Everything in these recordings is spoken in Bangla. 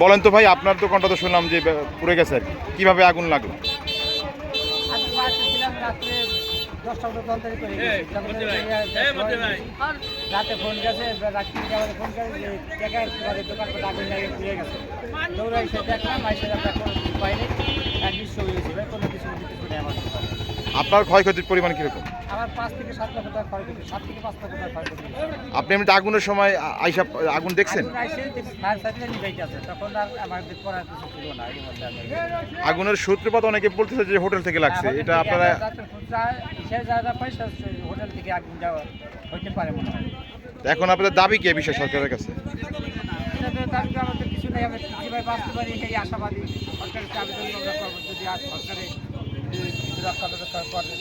বলেন তো ভাই, আপনার দোকানটা তো শুনলাম যে পুড়ে গেছে আর কি। কীভাবে আগুন লাগল? রাতে ফোন গেছে রাত্রি ফোন করে দোকানটা দোকান আগুন লাগে গেছে কোনো বাইরে এক দৃশ্য হয়েছে ভাই কোনো কিছু কিছু নেই আমার দোকানে। আপনার ক্ষয়ক্ষতির পরিমাণ কীরকম? আমার পাঁচ থেকে সাত লক্ষ টাকা খরচ সাত থেকে পাঁচ লক্ষ টাকা খরচ আপনি এমনিতে আগুনের সময় আইসা আগুন দেখছেন? আগুনের সূত্রপাত অনেকে বলতেছে যে হোটেল থেকে লাগছে হ্যাঁ, এটা আপনারা হোটেল থেকে আগুন যাওয়া হইতে পারে মনে হয়। এখন আপনাদের দাবি কি বিষয়ে সরকারের কাছে? আমাদের কিছু নেই আমরা বাঁচতে পারি সেই আশাবাদী। সরকারের কাছে করব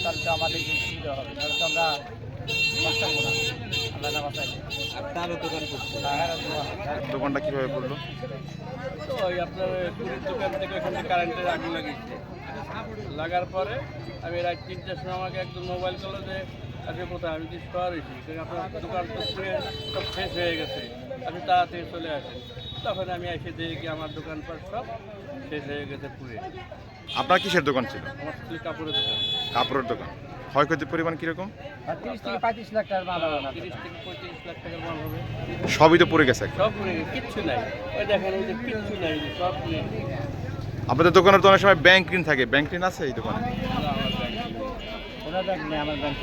তাহলে তো আমাদের যে সুবিধা হবে তাহলে তো আমরা দোকানটা কীভাবে পড়ল তো ওই আপনার পুরীর দোকান থেকে ওখানে কারেন্টের আগুন লাগিয়েছে। লাগার পরে আমি রাত তিনটার সময় আমাকে একজন মোবাইল করল যে আজকে কোথায়? আমি কিছু শহর হয়েছি আপনার দোকান তো সব শেষ হয়ে গেছে। আপনি তাড়াতাড়ি চলে আসেন। তখন আমি এসে দেখি আমার দোকানপাট সব শেষ হয়ে গেছে পুড়ে। আপনার কিসের দোকান ছিল? আমার ছিল কাপড়ের দোকান। কাপড়ের দোকান। ক্ষয়ক্ষতির পরিমাণ কীরকম? তিরিশ থেকে পঁয়ত্রিশ লাখ টাকার মাল হবে। তিরিশ থেকে পঁয়ত্রিশ লাখ টাকার মাল হবে। সবই তো পড়ে গেছে সব পুড়ে গেছে কিচ্ছু নাই। ওই দেখেন ওই যে কিচ্ছু নাই সব পুড়ে। আপনাদের দোকানের তো অনেক সময় ব্যাংক ঋণ থাকে। ব্যাংক ঋণ আছে এই দোকানে। ওনার ব্যাংক নেই আমার ব্যাংক